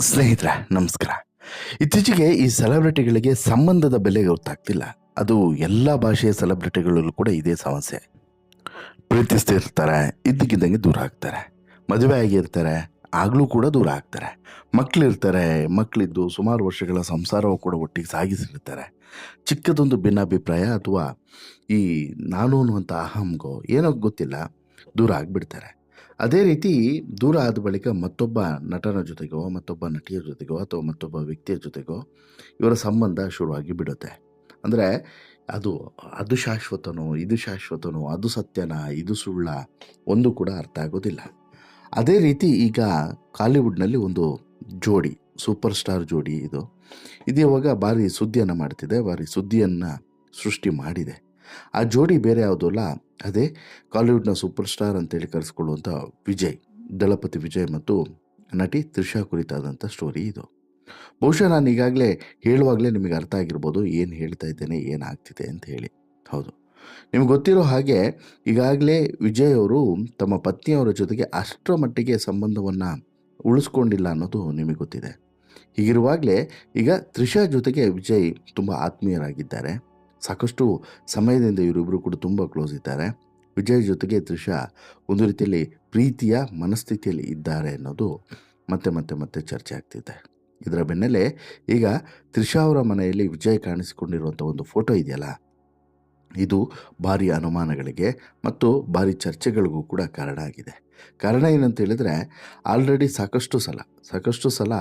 ಸ್ನೇಹಿತರೆ, ನಮಸ್ಕಾರ. ಇತ್ತೀಚೆಗೆ ಈ ಸೆಲೆಬ್ರಿಟಿಗಳಿಗೆ ಸಂಬಂಧದ ಬೆಲೆ ಗೊತ್ತಾಗ್ತಿಲ್ಲ. ಅದು ಎಲ್ಲ ಭಾಷೆಯ ಸೆಲೆಬ್ರಿಟಿಗಳಲ್ಲೂ ಕೂಡ ಇದೇ ಸಮಸ್ಯೆ. ಪ್ರೀತಿಸ್ತಿರ್ತಾರೆ ಇದ್ದಕ್ಕಿದ್ದಂಗೆ ದೂರ ಆಗ್ತಾರೆ. ಮದುವೆ ಆಗಿರ್ತಾರೆ, ಆಗಲೂ ಕೂಡ ದೂರ ಆಗ್ತಾರೆ. ಮಕ್ಕಳಿರ್ತಾರೆ ಮಕ್ಕಳಿದ್ದು ಸುಮಾರು ವರ್ಷಗಳ ಸಂಸಾರವು ಕೂಡ ಒಟ್ಟಿಗೆ ಸಾಗಿಸಿರ್ತಾರೆ. ಚಿಕ್ಕದೊಂದು ಭಿನ್ನಾಭಿಪ್ರಾಯ ಅಥವಾ ಈ ನಾನು ಅನ್ನುವಂಥ ಅಹಂಗೋ ಏನೋ ಗೊತ್ತಿಲ್ಲ, ದೂರ ಆಗಿಬಿಡ್ತಾರೆ. ಅದೇ ರೀತಿ ದೂರ ಆದ ಬಳಿಕ ಮತ್ತೊಬ್ಬ ನಟನ ಜೊತೆಗೋ, ಮತ್ತೊಬ್ಬ ನಟಿಯ ಜೊತೆಗೋ ಅಥವಾ ಮತ್ತೊಬ್ಬ ವ್ಯಕ್ತಿಯ ಜೊತೆಗೋ ಇವರ ಸಂಬಂಧ ಶುರುವಾಗಿ ಬಿಡುತ್ತೆ. ಅಂದರೆ ಅದು ಅದು ಶಾಶ್ವತನೋ, ಇದು ಶಾಶ್ವತನೋ, ಅದು ಸತ್ಯನ, ಇದು ಸುಳ್ಳ ಒಂದು ಕೂಡ ಅರ್ಥ ಆಗೋದಿಲ್ಲ. ಅದೇ ರೀತಿ ಈಗ ಕಾಲಿವುಡ್ನಲ್ಲಿ ಒಂದು ಜೋಡಿ, ಸೂಪರ್ ಸ್ಟಾರ್ ಜೋಡಿ ಇದು. ಇದು ಇವಾಗ ಭಾರಿ ಸುದ್ದಿಯನ್ನು ಮಾಡ್ತಿದೆ, ಭಾರಿ ಸುದ್ದಿಯನ್ನು ಸೃಷ್ಟಿ ಮಾಡಿದೆ. ಆ ಜೋಡಿ ಬೇರೆ ಯಾವುದಲ್ಲ ಅದೇ ಕಾಲಿವುಡ್ನ ಸೂಪರ್ ಸ್ಟಾರ್ ಅಂತೇಳಿ ಕರೆಸ್ಕೊಳ್ಳುವಂಥ ವಿಜಯ್, ದಳಪತಿ ವಿಜಯ್ ಮತ್ತು ನಟಿ ತ್ರಿಷಾ ಕುರಿತಾದಂಥ ಸ್ಟೋರಿ ಇದು. ಬಹುಶಃ ನಾನು ಈಗಾಗಲೇ ಹೇಳುವಾಗಲೇ ನಿಮಗೆ ಅರ್ಥ ಆಗಿರ್ಬೋದು ಏನು ಹೇಳ್ತಾ ಇದ್ದೇನೆ ಏನಾಗ್ತಿದೆ ಅಂತ ಹೇಳಿ. ಹೌದು. ನಿಮ್ಗೆ ಗೊತ್ತಿರೋ ಹಾಗೆ ಈಗಾಗಲೇ ವಿಜಯ್ ಅವರು ತಮ್ಮ ಪತ್ನಿಯವರ ಜೊತೆಗೆ ಅಷ್ಟರ ಮಟ್ಟಿಗೆ ಸಂಬಂಧವನ್ನು ಉಳಿಸ್ಕೊಂಡಿಲ್ಲ ಅನ್ನೋದು ನಿಮಗೆ ಗೊತ್ತಿದೆ. ಹೀಗಿರುವಾಗಲೇ ಈಗ ತ್ರಿಷಾ ಜೊತೆಗೆ ವಿಜಯ್ ತುಂಬ ಆತ್ಮೀಯರಾಗಿದ್ದಾರೆ. ಸಾಕಷ್ಟು ಸಮಯದಿಂದ ಇವರಿಬ್ಬರು ಕೂಡ ತುಂಬ ಕ್ಲೋಸ್ ಇದ್ದಾರೆ. ವಿಜಯ್ ಜೊತೆಗೆ ತ್ರಿಷಾ ಒಂದು ರೀತಿಯಲ್ಲಿ ಪ್ರೀತಿಯ ಮನಸ್ಥಿತಿಯಲ್ಲಿ ಇದ್ದಾರೆ ಅನ್ನೋದು ಮತ್ತೆ ಮತ್ತೆ ಮತ್ತೆ ಚರ್ಚೆ ಆಗ್ತಿದೆ. ಇದರ ಬೆನ್ನಲ್ಲೇ ಈಗ ತ್ರಿಷಾ ಅವರ ಮನೆಯಲ್ಲಿ ವಿಜಯ್ ಕಾಣಿಸಿಕೊಂಡಿರುವಂಥ ಒಂದು ಫೋಟೋ ಇದೆಯಲ್ಲ ಇದು ಭಾರಿ ಅನುಮಾನಗಳಿಗೆ ಮತ್ತು ಭಾರಿ ಚರ್ಚೆಗಳಿಗೂ ಕೂಡ ಕಾರಣ ಆಗಿದೆ. ಕಾರಣ ಏನಂತ ಹೇಳಿದರೆ, ಆಲ್ರೆಡಿ ಸಾಕಷ್ಟು ಸಲ ಸಾಕಷ್ಟು ಸಲ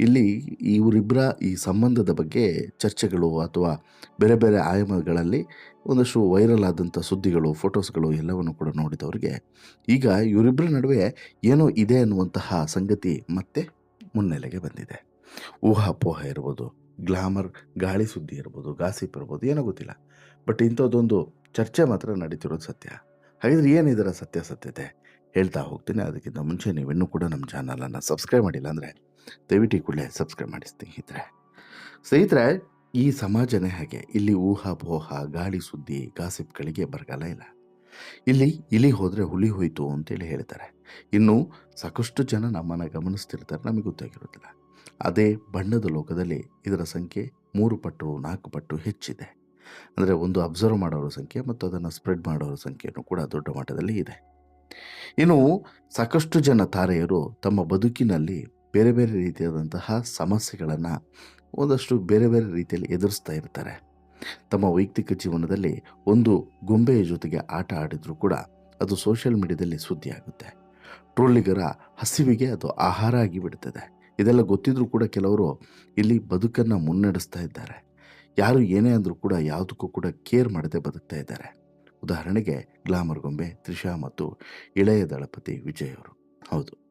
ಇಲ್ಲಿ ಇವರಿಬ್ಬರ ಈ ಸಂಬಂಧದ ಬಗ್ಗೆ ಚರ್ಚೆಗಳು ಅಥವಾ ಬೇರೆ ಬೇರೆ ಆಯಾಮಗಳಲ್ಲಿ ಒಂದಷ್ಟು ವೈರಲ್ ಆದಂಥ ಸುದ್ದಿಗಳು, ಫೋಟೋಸ್ಗಳು ಎಲ್ಲವನ್ನು ಕೂಡ ನೋಡಿದವರಿಗೆ, ಈಗ ಇವರಿಬ್ಬರ ನಡುವೆ ಏನೋ ಇದೆ ಅನ್ನುವಂತಹ ಸಂಗತಿ ಮತ್ತೆ ಮುನ್ನೆಲೆಗೆ ಬಂದಿದೆ. ಊಹಾಪೋಹ ಇರ್ಬೋದು ಗ್ಲಾಮರ್, ಗಾಳಿ ಸುದ್ದಿ ಇರ್ಬೋದು, ಗಾಸಿಪ್ ಇರ್ಬೋದು, ಏನೋ ಗೊತ್ತಿಲ್ಲ. ಬಟ್ ಇಂಥದ್ದೊಂದು ಚರ್ಚೆ ಮಾತ್ರ ನಡೀತಿರೋದು ಸತ್ಯ. ಹಾಗಿದ್ರೆ ಏನಿದರ ಸತ್ಯ ಸತ್ಯತೆ ಹೇಳ್ತಾ ಹೋಗ್ತೀನಿ. ಅದಕ್ಕಿಂತ ಮುಂಚೆ ನೀವಿನ್ನೂ ಕೂಡ ನಮ್ಮ ಚಾನಲನ್ನು ಸಬ್ಸ್ಕ್ರೈಬ್ ಮಾಡಿಲ್ಲ ಅಂದರೆ ದಯವಿಟ್ಟು ಕೂಡಲೇ ಸಬ್ಸ್ಕ್ರೈಬ್ ಮಾಡಿ ಸ್ನೇಹಿತರೆ. ಸ್ನೇಹಿತರೆ, ಈ ಸಮಾಜನೇ ಹಾಗೆ. ಇಲ್ಲಿ ಊಹಾಪೋಹ ಗಾಳಿ ಸುದ್ದಿ, ಗಾಸಿಪ್ಗಳಿಗೆ ಬರಗಾಲ ಇಲ್ಲ. ಇಲ್ಲಿ ಇಲಿ ಹೋದರೆ ಹುಲಿ ಹೋಯಿತು ಅಂತೇಳಿ ಹೇಳ್ತಾರೆ ಇನ್ನು ಸಾಕಷ್ಟು ಜನ ನಮ್ಮನ್ನು ಗಮನಿಸ್ತಿರ್ತಾರೆ, ನಮಗೆ ಗೊತ್ತಾಗಿರೋದಿಲ್ಲ. ಅದೇ ಬಣ್ಣದ ಲೋಕದಲ್ಲಿ ಇದರ ಸಂಖ್ಯೆ ಮೂರು ಪಟ್ಟು, ನಾಲ್ಕು ಪಟ್ಟು ಹೆಚ್ಚಿದೆ. ಅಂದರೆ ಒಂದು ಅಬ್ಸರ್ವ್ ಮಾಡೋರ ಸಂಖ್ಯೆ ಮತ್ತು ಅದನ್ನು ಸ್ಪ್ರೆಡ್ ಮಾಡೋರ ಸಂಖ್ಯೆಯೂ ಕೂಡ ದೊಡ್ಡ ಮಟ್ಟದಲ್ಲಿ ಇದೆ. ಇನ್ನು ಸಾಕಷ್ಟು ಜನ ತಾರೆಯರು ತಮ್ಮ ಬದುಕಿನಲ್ಲಿ ಬೇರೆ ಬೇರೆ ರೀತಿಯಾದಂತಹ ಸಮಸ್ಯೆಗಳನ್ನು ಒಂದಷ್ಟು ಬೇರೆ ಬೇರೆ ರೀತಿಯಲ್ಲಿ ಎದುರಿಸ್ತಾ ಇರ್ತಾರೆ. ತಮ್ಮ ವೈಯಕ್ತಿಕ ಜೀವನದಲ್ಲಿ ಒಂದು ಗೊಂಬೆಯ ಜೊತೆಗೆ ಆಟ ಆಡಿದರೂ ಕೂಡ ಅದು ಸೋಷಿಯಲ್ ಮೀಡಿಯಾದಲ್ಲಿ ಸುದ್ದಿಯಾಗುತ್ತೆ. ಟ್ರೋಲಿಗರ ಹಸಿವಿಗೆ ಅದು ಆಹಾರ ಆಗಿ ಬಿಡ್ತದೆ ಇದೆಲ್ಲ ಗೊತ್ತಿದ್ರೂ ಕೂಡ ಕೆಲವರು ಇಲ್ಲಿ ಬದುಕನ್ನು ಮುನ್ನಡೆಸ್ತಾ ಇದ್ದಾರೆ. ಯಾರು ಏನೇ ಅಂದರೂ ಕೂಡ ಯಾವುದಕ್ಕೂ ಕೂಡ ಕೇರ್ ಮಾಡದೆ ಬದುಕ್ತಾ ಇದ್ದಾರೆ. ಉದಾಹರಣೆಗೆ ಗ್ಲಾಮರ್ ಗೊಂಬೆ ತ್ರಿಷಾ ಮತ್ತು ಇಳೆಯ ದಳಪತಿ ವಿಜಯ್ ಅವರು. ಹೌದು.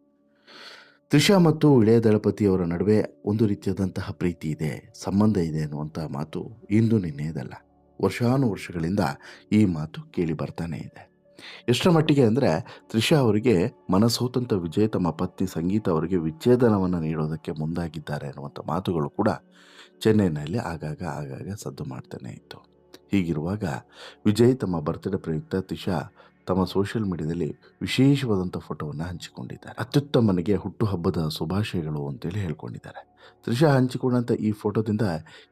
ತ್ರಿಷಾ ಮತ್ತು ಇಳೆಯ ದಳಪತಿಯವರ ನಡುವೆ ಒಂದು ರೀತಿಯಾದಂತಹ ಪ್ರೀತಿ ಇದೆ, ಸಂಬಂಧ ಇದೆ ಅನ್ನುವಂಥ ಮಾತು ಇಂದು ನಿನ್ನೆಯದಲ್ಲ. ವರ್ಷಾನುವರ್ಷಗಳಿಂದ ಈ ಮಾತು ಕೇಳಿ ಬರ್ತಾನೆ ಇದೆ. ಎಷ್ಟರ ಮಟ್ಟಿಗೆ ಅಂದರೆ ತ್ರಿಷಾ ಅವರಿಗೆ ಮನಸೋತಂತ ವಿಜಯ್ ತಮ್ಮ ಪತ್ನಿ ಸಂಗೀತ ಅವರಿಗೆ ವಿಚ್ಛೇದನವನ್ನು ನೀಡೋದಕ್ಕೆ ಮುಂದಾಗಿದ್ದಾರೆ ಅನ್ನುವಂಥ ಮಾತುಗಳು ಕೂಡ ಚೆನ್ನೈನಲ್ಲಿ ಆಗಾಗ ಆಗಾಗ ಸದ್ದು ಮಾಡ್ತಾನೆ ಇತ್ತು. ಹೀಗಿರುವಾಗ ವಿಜಯ್ ತಮ್ಮ ಬರ್ತ್ಡೇ ಪ್ರಯುಕ್ತ ತ್ರಿಷಾ ತಮ್ಮ ಸೋಷಿಯಲ್ ಮೀಡಿಯಾದಲ್ಲಿ ವಿಶೇಷವಾದಂಥ ಫೋಟೋವನ್ನು ಹಂಚಿಕೊಂಡಿದ್ದಾರೆ. ಅತ್ಯುತ್ತಮನಿಗೆ ಹುಟ್ಟುಹಬ್ಬದ ಶುಭಾಶಯಗಳು ಅಂತೇಳಿ ಹೇಳ್ಕೊಂಡಿದ್ದಾರೆ. ತ್ರಿಷಾ ಹಂಚಿಕೊಂಡಂಥ ಈ ಫೋಟೋದಿಂದ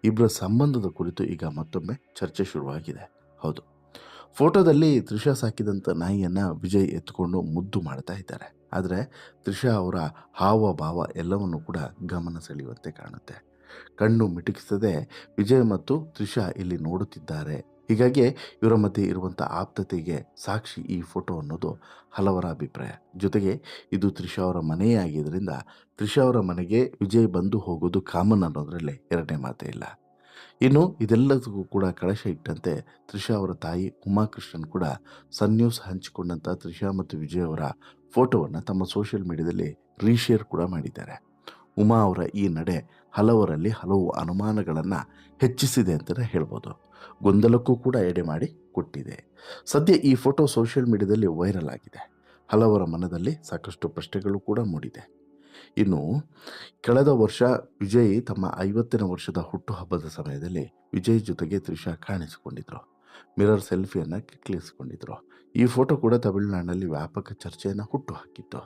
ಇಬ್ಬರ ಸಂಬಂಧದ ಕುರಿತು ಈಗ ಮತ್ತೊಮ್ಮೆ ಚರ್ಚೆ ಶುರುವಾಗಿದೆ. ಹೌದು. ಫೋಟೋದಲ್ಲಿ ತ್ರಿಷಾ ಸಾಕಿದಂಥ ನಾಯಿಯನ್ನು ವಿಜಯ್ ಎತ್ಕೊಂಡು ಮುದ್ದು ಮಾಡ್ತಾ ಇದ್ದಾರೆ. ಆದರೆ ತ್ರಿಷಾ ಅವರ ಹಾವ ಭಾವ ಎಲ್ಲವನ್ನು ಕೂಡ ಗಮನ ಸೆಳೆಯುವಂತೆ ಕಾಣುತ್ತೆ. ಕಣ್ಣು ಮಿಟುಕಿಸದೆ ವಿಜಯ್ ಮತ್ತು ತ್ರಿಷಾ ಇಲ್ಲಿ ನೋಡುತ್ತಿದ್ದಾರೆ. ಹೀಗಾಗಿ ಇವರ ಮಧ್ಯೆ ಇರುವಂಥ ಆಪ್ತತೆಗೆ ಸಾಕ್ಷಿ ಈ ಫೋಟೋ ಅನ್ನೋದು ಹಲವರ ಅಭಿಪ್ರಾಯ. ಜೊತೆಗೆ ಇದು ತ್ರಿಷಾ ಅವರ ಮನೆಯೇ ಆಗಿದ್ದರಿಂದ ತ್ರಿಷಾ ಅವರ ಮನೆಗೆ ವಿಜಯ್ ಬಂದು ಹೋಗೋದು ಕಾಮನ್ ಅನ್ನೋದರಲ್ಲಿ ಎರಡನೇ ಮಾತೇ ಇಲ್ಲ. ಇನ್ನು ಇದೆಲ್ಲದಕ್ಕೂ ಕೂಡ ಕಳಶ ಇಟ್ಟಂತೆ ತ್ರಿಷಾ ಅವರ ತಾಯಿ ಉಮಾಕೃಷ್ಣನ್ ಕೂಡ ಸನ್ ನ್ಯೂಸ್ ಹಂಚಿಕೊಂಡಂಥ ತ್ರಿಷಾ ಮತ್ತು ವಿಜಯ್ ಅವರ ಫೋಟೋವನ್ನು ತಮ್ಮ ಸೋಷಿಯಲ್ ಮೀಡಿಯಾದಲ್ಲಿ ರೀಶೇರ್ ಕೂಡ ಮಾಡಿದ್ದಾರೆ. ಉಮಾ ಅವರ ಈ ನಡೆ ಹಲವರಲ್ಲಿ ಹಲವು ಅನುಮಾನಗಳನ್ನು ಹೆಚ್ಚಿಸಿದೆ ಅಂತಲೇ ಹೇಳ್ಬೋದು. ಗೊಂದಲಕ್ಕೂ ಕೂಡ ಎಡೆ ಮಾಡಿ ಕೊಟ್ಟಿದೆ. ಸದ್ಯ ಈ ಫೋಟೋ ಸೋಷಿಯಲ್ ಮೀಡಿಯಾದಲ್ಲಿ ವೈರಲ್ ಆಗಿದೆ. ಹಲವರ ಮನದಲ್ಲಿ ಸಾಕಷ್ಟು ಪ್ರಶ್ನೆಗಳು ಕೂಡ ಮೂಡಿದೆ. ಇನ್ನು ಕಳೆದ ವರ್ಷ ವಿಜಯ್ ತಮ್ಮ ಐವತ್ತನೇ ವರ್ಷದ ಹುಟ್ಟುಹಬ್ಬದ ಸಮಯದಲ್ಲಿ ವಿಜಯ್ ಜೊತೆಗೆ ತ್ರಿಷಾ ಕಾಣಿಸಿಕೊಂಡಿದ್ರು. ಮಿರರ್ ಸೆಲ್ಫಿಯನ್ನು ಕ್ಲಿಕ್ಕಿಸಿಕೊಂಡಿದ್ರು ಈ ಫೋಟೋ ಕೂಡ ತಮಿಳುನಾಡಿನಲ್ಲಿ ವ್ಯಾಪಕ ಚರ್ಚೆಯನ್ನು ಹುಟ್ಟುಹಾಕಿತ್ತು.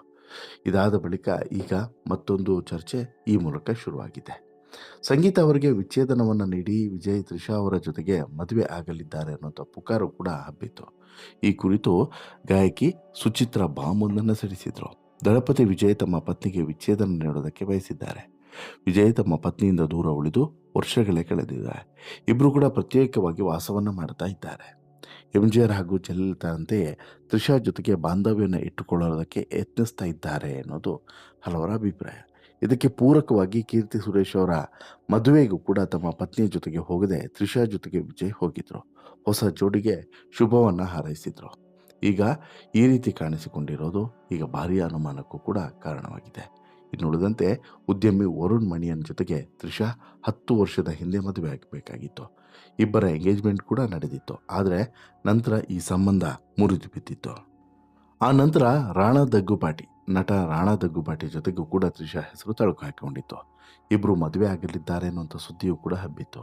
ಇದಾದ ಬಳಿಕ ಈಗ ಮತ್ತೊಂದು ಚರ್ಚೆ ಈ ಮೂಲಕ ಶುರುವಾಗಿದೆ. ಸಂಗೀತ ಅವರಿಗೆ ವಿಚ್ಛೇದನವನ್ನು ನೀಡಿ ವಿಜಯ್ ತ್ರಿಷಾ ಅವರ ಜೊತೆಗೆ ಮದುವೆ ಆಗಲಿದ್ದಾರೆ ಅನ್ನೋಂಥ ಪುಕಾರು ಕೂಡ ಹಬ್ಬಿತ್ತು. ಈ ಕುರಿತು ಗಾಯಕಿ ಸುಚಿತ್ರಾ ಬಾಂಬೊಂದನ್ನು ಸಿಡಿಸಿದ್ರು. ದಳಪತಿ ವಿಜಯ್ ತಮ್ಮ ಪತ್ನಿಗೆ ವಿಚ್ಛೇದನ ನೀಡೋದಕ್ಕೆ ಬಯಸಿದ್ದಾರೆ. ವಿಜಯ್ ತಮ್ಮ ಪತ್ನಿಯಿಂದ ದೂರ ಉಳಿದು ವರ್ಷಗಳೇ ಕಳೆದಿದ್ದಾರೆ ಇಬ್ಬರು ಕೂಡ ಪ್ರತ್ಯೇಕವಾಗಿ ವಾಸವನ್ನು ಮಾಡ್ತಾ ಇದ್ದಾರೆ. ಎಂಜಿಆರ್ ಹಾಗೂ ಜಯಲಲಿತಾ ಅಂತೆಯೇ ತ್ರಿಷಾ ಜೊತೆಗೆ ಬಾಂಧವ್ಯವನ್ನು ಇಟ್ಟುಕೊಳ್ಳೋದಕ್ಕೆ ಯತ್ನಿಸ್ತಾ ಇದ್ದಾರೆ ಅನ್ನೋದು ಹಲವರ ಅಭಿಪ್ರಾಯ. ಇದಕ್ಕೆ ಪೂರಕವಾಗಿ ಕೀರ್ತಿ ಸುರೇಶ್ ಅವರ ಮದುವೆಗೂ ಕೂಡ ತಮ್ಮ ಪತ್ನಿಯ ಜೊತೆಗೆ ಹೋಗದೆ ತ್ರಿಷಾ ಜೊತೆಗೆ ವಿಜಯ್ ಹೋಗಿದ್ರು. ಹೊಸ ಜೋಡಿಗೆ ಶುಭವನ್ನು ಹಾರೈಸಿದ್ರು. ಈಗ ಈ ರೀತಿ ಕಾಣಿಸಿಕೊಂಡಿರೋದು ಈಗ ಭಾರೀ ಅನುಮಾನಕ್ಕೂ ಕೂಡ ಕಾರಣವಾಗಿದೆ. ಇನ್ನುಳಿದಂತೆ ಉದ್ಯಮಿ ವರುಣ್ ಮಣಿಯನ್ ಜೊತೆಗೆ ತ್ರಿಷಾ ಹತ್ತು ವರ್ಷದ ಹಿಂದೆ ಮದುವೆ ಆಗಬೇಕಾಗಿತ್ತು. ಇಬ್ಬರ ಎಂಗೇಜ್ಮೆಂಟ್ ಕೂಡ ನಡೆದಿತ್ತು. ಆದರೆ ನಂತರ ಈ ಸಂಬಂಧ ಮುರಿದು ಬಿದ್ದಿತ್ತು. ಆ ನಂತರ ರಾಣಾ ದಗ್ಗುಪಾಟಿ ನಟ ರಾಣಾ ದಗ್ಗುಪಾಟಿ ಜೊತೆಗೂ ಕೂಡ ತ್ರಿಷಾ ಹೆಸರು ತಳುಕು ಹಾಕಿಕೊಂಡಿತ್ತು. ಇಬ್ಬರು ಮದುವೆ ಆಗಲಿದ್ದಾರೆ ಅನ್ನುವಂಥ ಸುದ್ದಿಯೂ ಕೂಡ ಹಬ್ಬಿತ್ತು.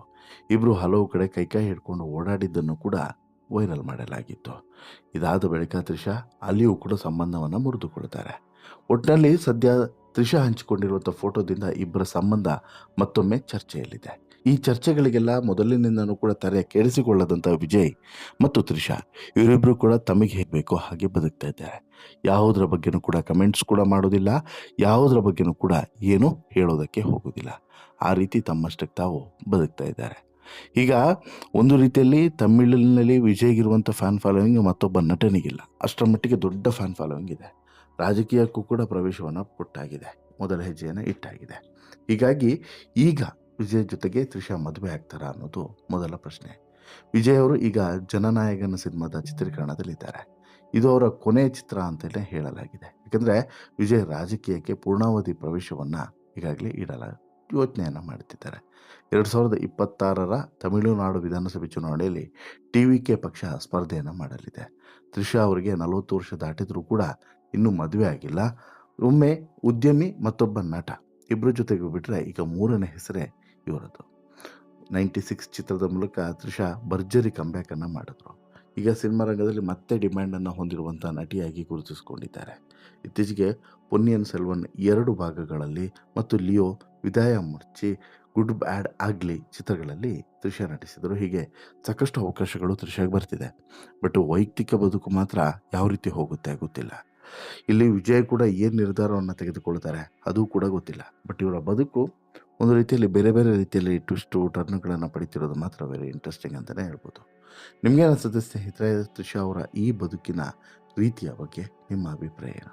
ಇಬ್ಬರು ಹಲವು ಕಡೆ ಕೈಕಾಯಿ ಹಿಡ್ಕೊಂಡು ಓಡಾಡಿದ್ದನ್ನು ಕೂಡ ವೈರಲ್ ಮಾಡಲಾಗಿತ್ತು. ಇದಾದ ಬಳಿಕ ತ್ರಿಷಾ ಅಲ್ಲಿಯೂ ಕೂಡ ಸಂಬಂಧವನ್ನು ಮುರಿದುಕೊಳ್ತಾರೆ ಒಟ್ಟಿನಲ್ಲಿ ಸದ್ಯ ತ್ರಿಷಾ ಹಂಚಿಕೊಂಡಿರುವಂಥ ಫೋಟೋದಿಂದ ಇಬ್ಬರ ಸಂಬಂಧ ಮತ್ತೊಮ್ಮೆ ಚರ್ಚೆಯಲ್ಲಿದೆ. ಈ ಚರ್ಚೆಗಳಿಗೆಲ್ಲ ಮೊದಲಿನಿಂದನೂ ಕೂಡ ತಲೆ ಕೆಡಿಸಿಕೊಳ್ಳದಂಥ ವಿಜಯ್ ಮತ್ತು ತ್ರಿಷಾ ಇವರಿಬ್ಬರು ಕೂಡ ತಮಗೆ ಹೇಗೆ ಹಾಗೆ ಬದುಕ್ತಾ ಇದ್ದಾರೆ. ಯಾವುದರ ಬಗ್ಗೆನೂ ಕೂಡ ಕಮೆಂಟ್ಸ್ ಕೂಡ ಮಾಡೋದಿಲ್ಲ, ಯಾವುದರ ಬಗ್ಗೆನೂ ಕೂಡ ಏನೂ ಹೇಳೋದಕ್ಕೆ ಹೋಗೋದಿಲ್ಲ. ಆ ರೀತಿ ತಮ್ಮಷ್ಟಕ್ಕೆ ತಾವು ಬದುಕ್ತಾ ಇದ್ದಾರೆ. ಈಗ ಒಂದು ರೀತಿಯಲ್ಲಿ ತಮಿಳಿನಲ್ಲಿ ವಿಜಯ್ಗಿರುವಂಥ ಫ್ಯಾನ್ ಫಾಲೋವಿಂಗ್ ಮತ್ತೊಬ್ಬ ನಟನಿಗಿಲ್ಲ. ಅಷ್ಟರ ಮಟ್ಟಿಗೆ ದೊಡ್ಡ ಫ್ಯಾನ್ ಫಾಲೋವಿಂಗ್ ಇದೆ. ರಾಜಕೀಯಕ್ಕೂ ಕೂಡ ಪ್ರವೇಶವನ್ನು ಕೊಟ್ಟಾಗಿದೆ ಮೊದಲ ಹೆಜ್ಜೆಯನ್ನು ಇಟ್ಟಾಗಿದೆ. ಹೀಗಾಗಿ ಈಗ ವಿಜಯ್ ಜೊತೆಗೆ ತ್ರಿಷಾ ಮದುವೆ ಆಗ್ತಾರಾ ಅನ್ನೋದು ಮೊದಲ ಪ್ರಶ್ನೆ. ವಿಜಯ್ ಅವರು ಈಗ ಜನನಾಯಕನ ಸಿನಿಮಾದ ಚಿತ್ರೀಕರಣದಲ್ಲಿದ್ದಾರೆ. ಇದು ಅವರ ಕೊನೆಯ ಚಿತ್ರ ಅಂತಲೇ ಹೇಳಲಾಗಿದೆ. ಯಾಕಂದರೆ ವಿಜಯ್ ರಾಜಕೀಯಕ್ಕೆ ಪೂರ್ಣಾವಧಿ ಪ್ರವೇಶವನ್ನು ಈಗಾಗಲೇ ಇಡಲ ಯೋಚನೆಯನ್ನು ಮಾಡುತ್ತಿದ್ದಾರೆ ಎರಡು ಸಾವಿರದ ಇಪ್ಪತ್ತಾರರ ತಮಿಳುನಾಡು ವಿಧಾನಸಭೆ ಚುನಾವಣೆಯಲ್ಲಿ ಟಿ ವಿ ಕೆ ಪಕ್ಷ ಸ್ಪರ್ಧೆಯನ್ನು ಮಾಡಲಿದೆ. ತ್ರಿಷಾ ಅವರಿಗೆ ನಲವತ್ತು ವರ್ಷ ದಾಟಿದರೂ ಕೂಡ ಇನ್ನೂ ಮದುವೆ ಆಗಿಲ್ಲ. ಒಮ್ಮೆ ಉದ್ಯಮಿ ಮತ್ತೊಬ್ಬ ನಟ ಇಬ್ಬರ ಜೊತೆಗೆ ಬಿಟ್ಟರೆ ಈಗ ಮೂರನೇ ಹೆಸರೇ ಇವರದು. ನೈಂಟಿ ಸಿಕ್ಸ್ ಚಿತ್ರದ ಮೂಲಕ ತ್ರಿಷಾ ಭರ್ಜರಿ ಕಂಬ್ಯಾಕನ್ನು ಮಾಡಿದ್ರು. ಈಗ ಸಿನಿಮಾ ರಂಗದಲ್ಲಿ ಮತ್ತೆ ಡಿಮ್ಯಾಂಡನ್ನು ಹೊಂದಿರುವಂಥ ನಟಿಯಾಗಿ ಗುರುತಿಸಿಕೊಂಡಿದ್ದಾರೆ. ಇತ್ತೀಚೆಗೆ ಪೊನ್ನಿಯನ್ ಸೆಲ್ವನ್ ಎರಡು ಭಾಗಗಳಲ್ಲಿ ಮತ್ತು ಲಿಯೋ ವಿದಾಯ ಮುರ್ಚಿ ಗುಡ್ ಬ್ಯಾಡ್ ಆಗ್ಲಿ ಚಿತ್ರಗಳಲ್ಲಿ ತ್ರಿಷಾ ನಟಿಸಿದರು. ಹೀಗೆ ಸಾಕಷ್ಟು ಅವಕಾಶಗಳು ತ್ರಿಷಾಗೆ ಬರ್ತಿದೆ. ಬಟ್ ವೈಯಕ್ತಿಕ ಬದುಕು ಮಾತ್ರ ಯಾವ ರೀತಿ ಹೋಗುತ್ತೆ ಗೊತ್ತಿಲ್ಲ. ಇಲ್ಲಿ ವಿಜಯ್ ಕೂಡ ಏನು ನಿರ್ಧಾರವನ್ನು ತೆಗೆದುಕೊಳ್ತಾರೆ ಅದು ಕೂಡ ಗೊತ್ತಿಲ್ಲ. ಬಟ್ ಇವರ ಬದುಕು ಒಂದು ರೀತಿಯಲ್ಲಿ ಬೇರೆ ಬೇರೆ ರೀತಿಯಲ್ಲಿ ಟ್ವಿಸ್ಟು ಟರ್ನ್ಗಳನ್ನು ಪಡಿತಿರೋದು ಮಾತ್ರ ವೆರಿ ಇಂಟ್ರೆಸ್ಟಿಂಗ್ ಅಂತಲೇ ಹೇಳ್ಬೋದು. ನಿಮಗೆ ಅನಿಸುತ್ತೆ ಸ್ನೇಹಿತರೆ ತ್ರಿಷಾ ಅವರ ಈ ಬದುಕಿನ ರೀತಿಯ ಬಗ್ಗೆ ನಿಮ್ಮ ಅಭಿಪ್ರಾಯ ಏನು?